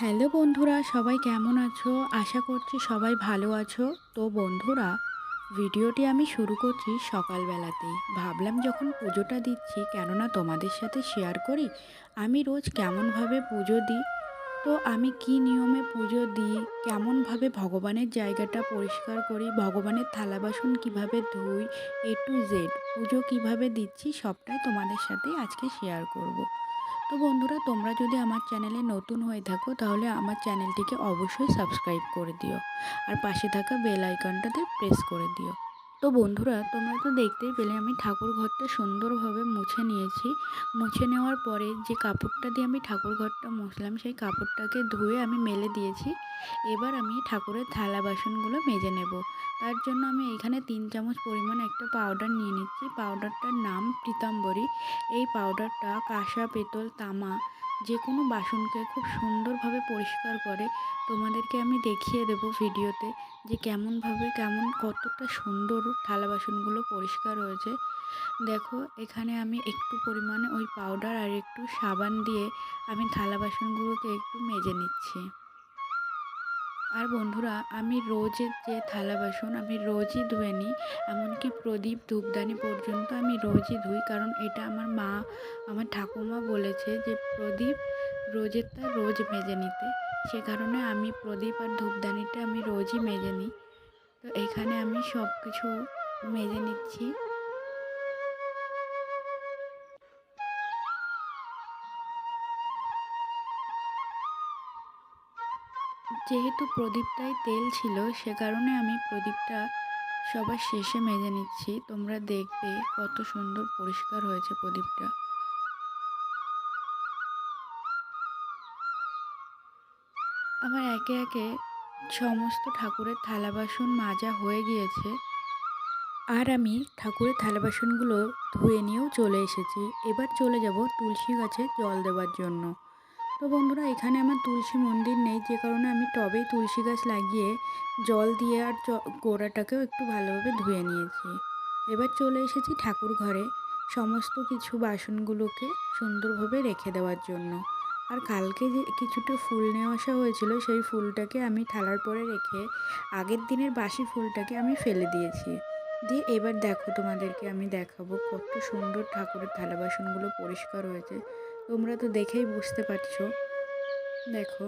Hello বন্ধুরা, সবাই কেমন আছো? আশা করছি সবাই ভালো আছো। তো বন্ধুরা, ভিডিওটি আমি শুরু করছি সকালবেলাতেই। ভাবলাম যখন পুজোটা দিচ্ছি, কেননা তোমাদের সাথে শেয়ার করি, আমি রোজ কেমনভাবে পুজো দিই? তো আমি কি নিয়মে পুজো দিই? কেমনভাবে ভগবানের জায়গাটা পরিষ্কার করি? ভগবানের থালা বাসন কীভাবে ধুই? এ টু জেড পুজো কীভাবে দিচ্ছি? সবটাই তোমাদের সাথে আজকে শেয়ার করব। তো বন্ধুরা, তোমরা যদি আমার চ্যানেলে নতুন হয়ে থাকো, তাহলে আমার চ্যানেলটিকে অবশ্যই সাবস্ক্রাইব করে দিও। আর পাশে থাকা বেল আইকনটাতে প্রেস করে দিও। তো বন্ধুরা, তোমরা তো দেখতেই পেলে আমি ঠাকুর ঘরটা সুন্দরভাবে মুছে নিয়েছি। মুছে নেওয়ার পরে যে কাপড়টা দিয়ে আমি ঠাকুর ঘরটা মুছলাম, সেই কাপড়টাকে ধুয়ে আমি মেলে দিয়েছি। এবার আমি ঠাকুরের থালা বাসনগুলো মেজে নেব। তার জন্য আমি এখানে তিন চামচ পরিমাণ একটা পাউডার নিয়ে নিচ্ছি। পাউডারটার নাম পীতাম্বরী এই পাউডারটা কাঁসা, পেতল, তামা যে কোনো বাসনকে খুব সুন্দরভাবে পরিষ্কার করে তোমাদেরকে আমি দেখিয়ে দেব ভিডিওতে যে কেমনভাবে কেমন কতটা সুন্দর থালা বাসনগুলো পরিষ্কার হয়েছে। দেখো, এখানে আমি একটু পরিমাণে ওই পাউডার আর একটু সাবান দিয়ে আমি থালা বাসনগুলোকে একটু মেজে নিচ্ছি। আর বন্ধুরা, আমি রোজের যে থালা বাসন আমি রোজই ধুয়ে নিই, এমনকি প্রদীপ ধূপদানি পর্যন্ত আমি রোজই ধুই, কারণ এটা আমার মা, আমার ঠাকুমা বলেছে যে প্রদীপ রোজের রোজেরটা রোজ মেজে নিতে। সে কারণে আমি প্রদীপ আর ধূপদানিটা আমি রোজই মেজে নিই। তো এখানে আমি সব কিছু মেজে নিচ্ছি। যেহেতু প্রদীপটায় তেল ছিল, সে কারণে আমি প্রদীপটা সবার শেষে মেজে নিচ্ছি। তোমরা দেখবে কত সুন্দর পরিষ্কার হয়েছে প্রদীপটা। আমার একে একে সমস্ত ঠাকুরের থালা বাসন মাজা হয়ে গিয়েছে। আর আমি ঠাকুরের থালা বাসনগুলো ধুয়ে নিয়েও চলে এসেছি। এবার চলে যাব তুলসী গাছে জল দেওয়ার জন্য। তো বন্ধুরা, এখানে আমার তুলসী মন্দির নেই, যে কারণে আমি টবেই তুলসী গাছ লাগিয়ে জল দিয়ে আর গোড়াটাকেও একটু ভালোভাবে ধুয়ে নিয়েছি। এবার চলে এসেছি ঠাকুর ঘরে সমস্ত কিছু বাসনগুলোকে সুন্দরভাবে রেখে দেওয়ার জন্য। আর কালকে যে কিছুটা ফুল নিয়ে আসা হয়েছিল, সেই ফুলটাকে আমি থালার পরে রেখে আগের দিনের বাসি ফুলটাকে আমি ফেলে দিয়েছি। দিয়ে এবার দেখো তোমাদেরকে আমি দেখাবো কত সুন্দর ঠাকুরের থালা বাসনগুলো পরিষ্কার হয়েছে। তোমরা তো দেখেই বুঝতে পারছ। দেখো।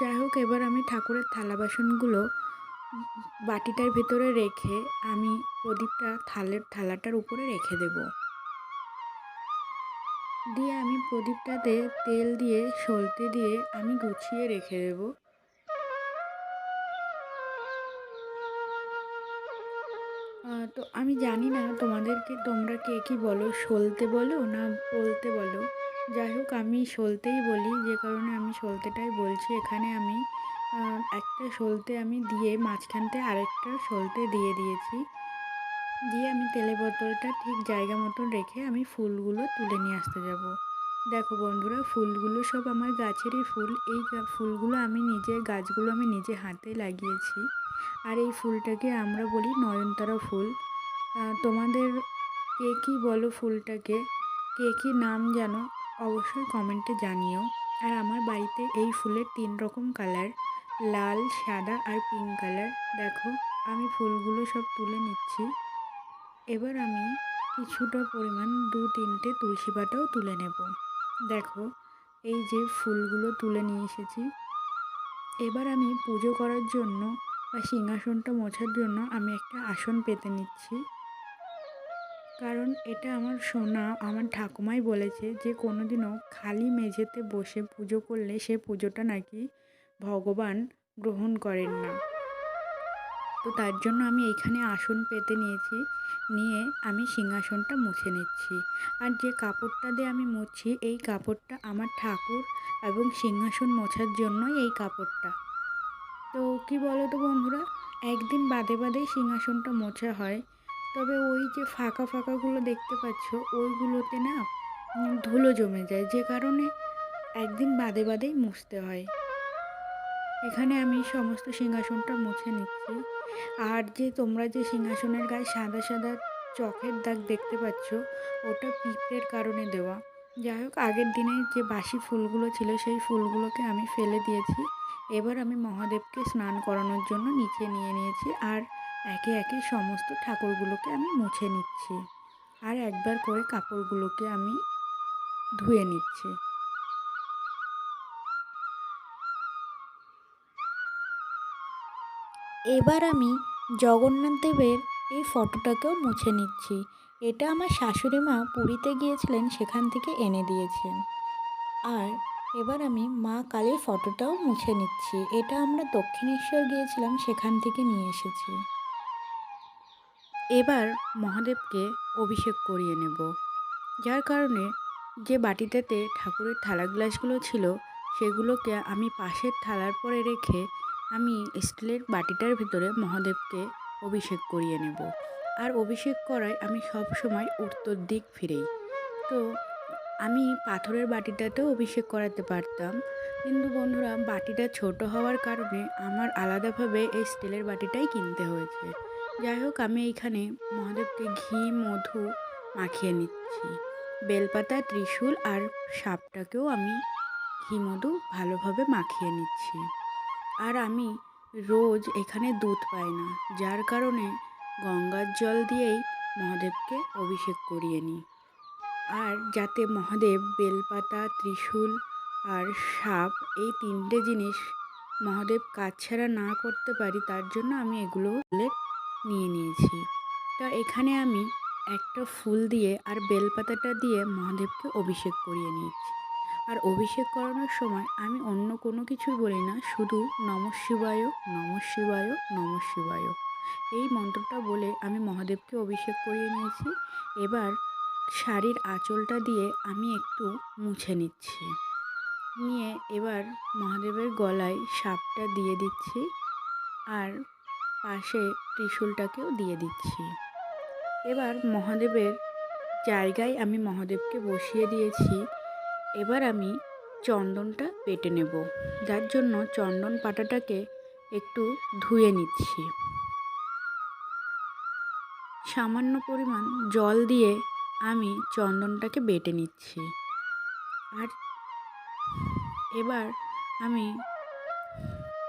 যাই হোক, এবার আমি ঠাকুরের থালা বাসনগুলো বাটিটার ভিতরে রেখে আমি প্রদীপটা থালের থালাটার উপরে রেখে দেব। দিয়ে আমি প্রদীপটাতে তেল দিয়ে, সলতে দিয়ে আমি গুছিয়ে রেখে দেবো। তো আমি জানি না তোমাদেরকে তোমরা কে কী বলো, সলতে বলো না বলতে বলো। যাই হোক, আমি সলতেই বলি, যে কারণে আমি সলতেটাই বলছি। এখানে আমি একটা সলতে আমি দিয়ে মাঝখানতে আরেকটা সলতে দিয়ে দিয়েছি। দিয়ে আমি তেলে বোতলটা ঠিক জায়গা মতন রেখে আমি ফুলগুলো তুলে নিয়ে আসতে যাব। দেখো বন্ধুরা, ফুলগুলো সব আমার গাছেরই ফুল। এই ফুলগুলো আমি নিজে গাছগুলো আমি নিজে হাতে লাগিয়েছি। আর এই ফুলটাকে আমরা বলি নয়নতারা ফুল। তোমাদের কে কী বলো ফুলটাকে? কে কী নাম জানো? অবশ্যই কমেন্টে জানিও। আর আমার বাড়িতে এই ফুলের তিন রকম কালার লাল, সাদা আর পিঙ্ক কালার দেখো, আমি ফুলগুলো সব তুলে নিচ্ছি। এবার আমি কিছুটা পরিমাণ দু তিনটে তুলসী পাতাও তুলে নেব। দেখো, এই যে ফুলগুলো তুলে নিয়ে এসেছি। এবার আমি পুজো করার জন্য বা সিংহাসনটা মোছার জন্য আমি একটা আসন পেতে নিচ্ছি। কারণ এটা আমার শোনা আমার ঠাকুমাই বলেছে যে কোনো দিনও খালি মেঝেতে বসে পুজো করলে সে পুজোটা নাকি ভগবান গ্রহণ করেন না। তো তার জন্য আমি এইখানে আসন পেতে নিয়েছি, নিয়ে আমি সিংহাসনটা মুছে নিচ্ছি। আর যে কাপড়টা দিয়ে আমি মুছছি, এই কাপড়টা আমার ঠাকুর এবং সিংহাসন মোছার জন্যই এই কাপড়টা। তো কী বলো তো বন্ধুরা, একদিন বাদে বাদেই সিংহাসনটা মোছা হয়। তবে ওই যে ফাঁকা ফাঁকাগুলো দেখতে পাচ্ছ, ওইগুলোতে না ধুলো জমে যায়, যে কারণে একদিন বাদে বাদেই মুছতে হয়। এখানে আমি সমস্ত সিংহাসনটা মুছে নিচ্ছি। আর যে তোমরা যে সিংহাসনের গায়ে সাদা সাদা চকের দাগ দেখতে পাচ্ছ, ওটা পিঁপড়ের কারণে দেওয়া। যাই হোক, আগের দিনে যে বাসি ফুলগুলো ছিল, সেই ফুলগুলোকে আমি ফেলে দিয়েছি। এবার আমি মহাদেবকে স্নান করানোর জন্য নিচে নিয়ে নিয়েছি আর একে একে সমস্ত ঠাকুরগুলোকে আমি মুছে নিচ্ছি। আর একবার করে কাপড়গুলোকে আমি ধুয়ে নিচ্ছি। এবার আমি জগন্নাথ দেবের এই ফটোটাকেও মুছে নিচ্ছি। এটা আমার শাশুড়ি মা পুরীতে গিয়েছিলেন, সেখান থেকে এনে দিয়েছেন। আর এবার আমি মা কালীর ফটোটাও মুছে নিচ্ছি। এটা আমরা দক্ষিণেশ্বর গিয়েছিলাম, সেখান থেকে নিয়ে এসেছি। এবার মহাদেবকে অভিষেক করিয়ে নেব। যার কারণে যে বাটিটাতে ঠাকুরের থালা গ্লাসগুলো ছিল, সেগুলোকে আমি পাশের থালার পরে রেখে আমি স্টিলের বাটিটার ভিতরে মহাদেবকে অভিষেক করিয়ে নেব। আর অভিষেক করায় আমি সব সময় উত্তর দিক ফিরেই। তো আমি পাথরের বাটিটাতেও অভিষেক করাতে পারতাম। কিন্তু বন্ধুরা, বাটিটা ছোট হওয়ার কারণে আমার আলাদাভাবে এই স্টিলের বাটিটাই কিনতে হয়েছে। যাই হোক, আমি এইখানে মহাদেবকে ঘি, মধু মাখিয়ে নিচ্ছি। বেলপাতা, ত্রিশূল আর সাপটাকেও আমি ঘি, মধু ভালোভাবে মাখিয়ে নিচ্ছি। আর আমি রোজ এখানে দুধ পাই না, যার কারণে গঙ্গার জল দিয়েই মহাদেবকে অভিষেক করিয়ে নিই। আর যাতে মহাদেব, বেলপাতা, ত্রিশূল আর সাপ এই তিনটে জিনিস মহাদেব কাজ ছাড়া না করতে পারি, তার জন্য আমি এগুলো নিয়ে নিয়েছি। তা এখানে আমি একটা ফুল দিয়ে আর বেলপাতাটা দিয়ে মহাদেবকে অভিষেক করিয়ে নিয়েছি। আর অভিষেক করানোর সময় আমি অন্য কোনো কিছুই বলি না, শুধু নম শিবায় নম শিবায় নম শিবায়। এই মন্ত্রটা বলে আমি মহাদেবকে অভিষেক করিয়ে নিয়েছি। এবার শাড়ির আঁচলটা দিয়ে আমি একটু মুছে নিচ্ছি। নিয়ে এবার মহাদেবের গলায় সাপটা দিয়ে দিচ্ছি আর পাশে ত্রিশূলটাকেও দিয়ে দিচ্ছি। এবার মহাদেবের জায়গায় আমি মহাদেবকে বসিয়ে দিয়েছি। এবার আমি চন্দনটা পেটে নেব। যার জন্য চন্দন পাটাটাকে একটু ধুয়ে নিচ্ছি। সামান্য পরিমাণ জল দিয়ে আমি চন্দনটাকে বেটে নিচ্ছি। আর এবার আমি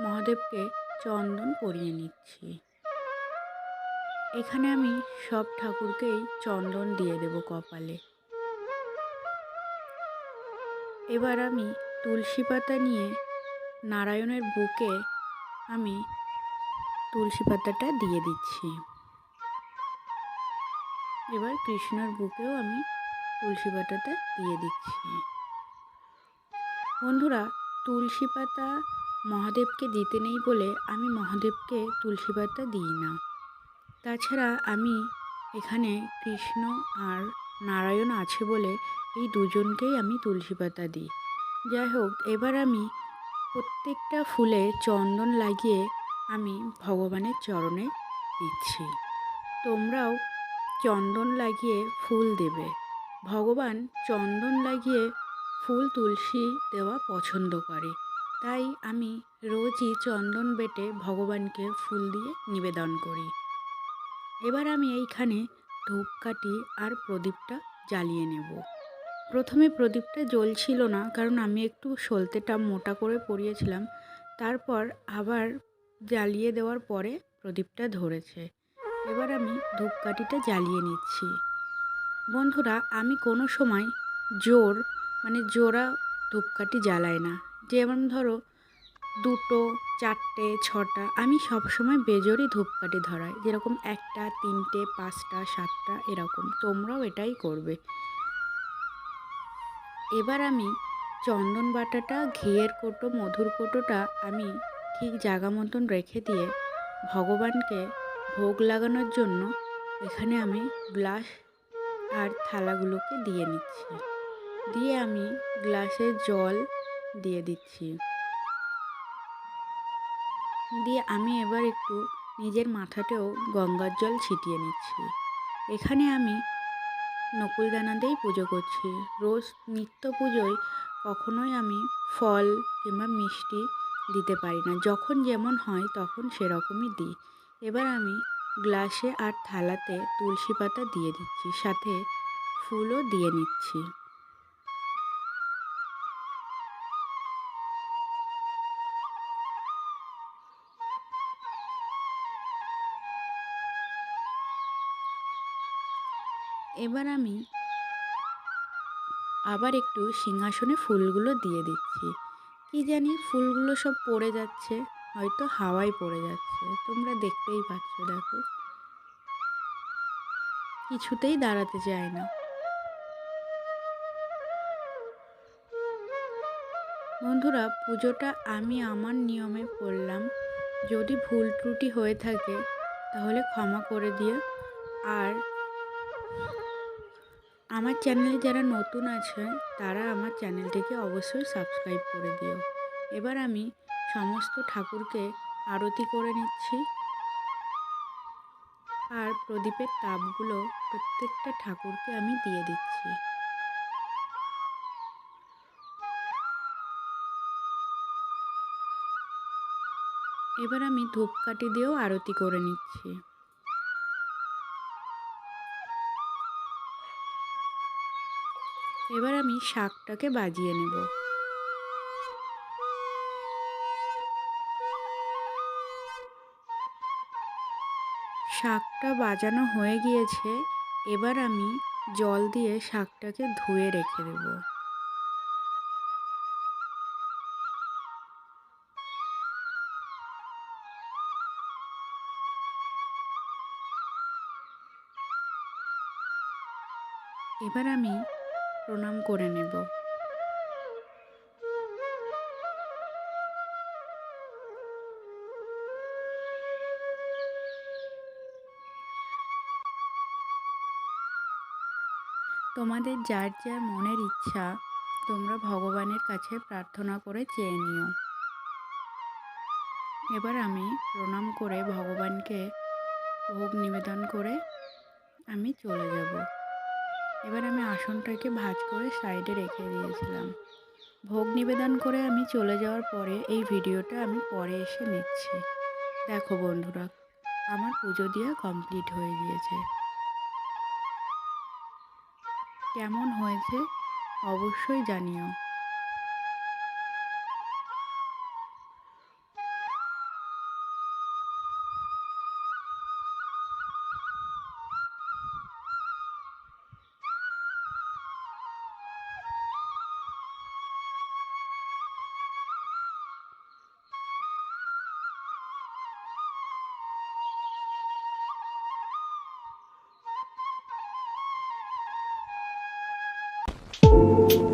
মহাদেবকে চন্দন পরিয়ে নিচ্ছি। এখানে আমি সব ঠাকুরকেই চন্দন দিয়ে দেব কপালে। এবার আমি তুলসী পাতা নিয়ে নারায়ণের বুকে আমি তুলসী পাতাটা দিয়ে দিচ্ছি। এবার কৃষ্ণর বুকেও আমি তুলসী পাতাটা দিয়ে দিচ্ছি। বন্ধুরা, তুলসী পাতা মহাদেবকে দিতে নেই বলে আমি মহাদেবকে তুলসী পাতা দিই না। তাছাড়া আমি এখানে কৃষ্ণ আর নারায়ণ আছে বলে এই দুজনকেই আমি তুলসী পাতা দিই। যাই হোক, এবার আমি প্রত্যেকটা ফুলে চন্দন লাগিয়ে আমি ভগবানের চরণে দিচ্ছি। তোমরাও চন্দন লাগিয়ে ফুল দেবে। ভগবান চন্দন লাগিয়ে ফুল তুলসী দেওয়া পছন্দ করে। তাই আমি রোজই চন্দন বেটে ভগবানকে ফুল দিয়ে নিবেদন করি। এবার আমি এইখানে ধূপকাঠি আর প্রদীপটা জ্বালিয়ে নেব। প্রথমে প্রদীপটা জ্বলছিল না, কারণ আমি একটু সলতেটা মোটা করে পরিয়েছিলাম। তারপর আবার জ্বালিয়ে দেওয়ার পরে প্রদীপটা ধরেছে। এবার আমি ধূপকাঠিটা জ্বালিয়ে নিচ্ছি। বন্ধুরা, আমি কোনো সময় জোর মানে জোড়া ধূপকাঠি জ্বালাই না। যেমন ধরো, দুটো, চারটে, ছটা, আমি সবসময় বেজোরই ধূপকাঠি ধরাই। যেরকম একটা, তিনটে, পাঁচটা, সাতটা, এরকম। তোমরাও এটাই করবে। এবার আমি চন্দন বাটাটা, ঘিয়ের কোটো, মধুর কোটোটা আমি ঠিক জায়গা মতন রেখে দিয়ে ভগবানকে ভোগ লাগানোর জন্য এখানে আমি গ্লাস আর থালাগুলোকে দিয়ে নিচ্ছি। দিয়ে আমি গ্লাসে জল দিয়ে দিচ্ছি। দিয়ে আমি এবার একটু নিজের মাথাতেও গঙ্গার জল ছিটিয়ে নিচ্ছি। এখানে আমি নকুলদানা দিয়েই পুজো করছি। রোজ নিত্য পুজোয় কখনোই আমি ফল কিংবা মিষ্টি দিতে পারি না। যখন যেমন হয় তখন সেরকমই দিই। এবার আমি গ্লাসে আর থালাতে তুলসী পাতা দিয়ে দিচ্ছি, সাথে ফুলও দিয়ে নিচ্ছি। এবার আমি আবার একটু সিংহাসনে ফুলগুলো দিয়ে দিচ্ছি। কি জানি ফুলগুলো সব পড়ে যাচ্ছে। হয়তো হাওয়ায় পড়ে যাচ্ছে। তোমরা দেখতেই পাচ্ছ, দেখো। কিছুতেই দাঁড়াতে চায় না। বন্ধুরা, পুজোটা আমি আমার নিয়মে করলাম। যদি ভুল ত্রুটি হয়ে থাকে, তাহলে ক্ষমা করে দিও। আর আমার চ্যানেলে যারা নতুন আছে তারা আমার চ্যানেলটিকে অবশ্যই সাবস্ক্রাইব করে দিও। এবার আমি সমস্ত ঠাকুরকে আরতি করে নিচ্ছি। আর প্রদীপের তাপগুলো প্রত্যেকটা ঠাকুরকে আমি দিয়ে দিচ্ছি। এবার আমি ধূপকাঠি দিয়েও আরতি করে নিচ্ছি। এবার আমি শাকটাকে বাজিয়ে নেব। শাকটা বাজানো হয়ে গিয়েছে, এবার আমি জল দিয়ে শাকটাকে ধুয়ে রেখে দেব। এবার আমি প্রণাম করে নেব। তোমাদের যার যার মনের ইচ্ছা, তোমরা ভগবানের কাছে প্রার্থনা করে চেয়ে নিও। এবার আমি প্রণাম করে ভগবানকে ভোগ নিবেদন করে আমি চলে যাব। এবার আমি আসনটাকে ভাঁজ করে সাইডে রেখে দিয়েছিলাম। ভোগ নিবেদন করে আমি চলে যাওয়ার পরে এই ভিডিওটা আমি পরে এসে নিচ্ছি। দেখো বন্ধুরা, আমার পুজো দেওয়া কমপ্লিট হয়ে গিয়েছে। কেমন হয়েছে অবশ্যই জানিও। you.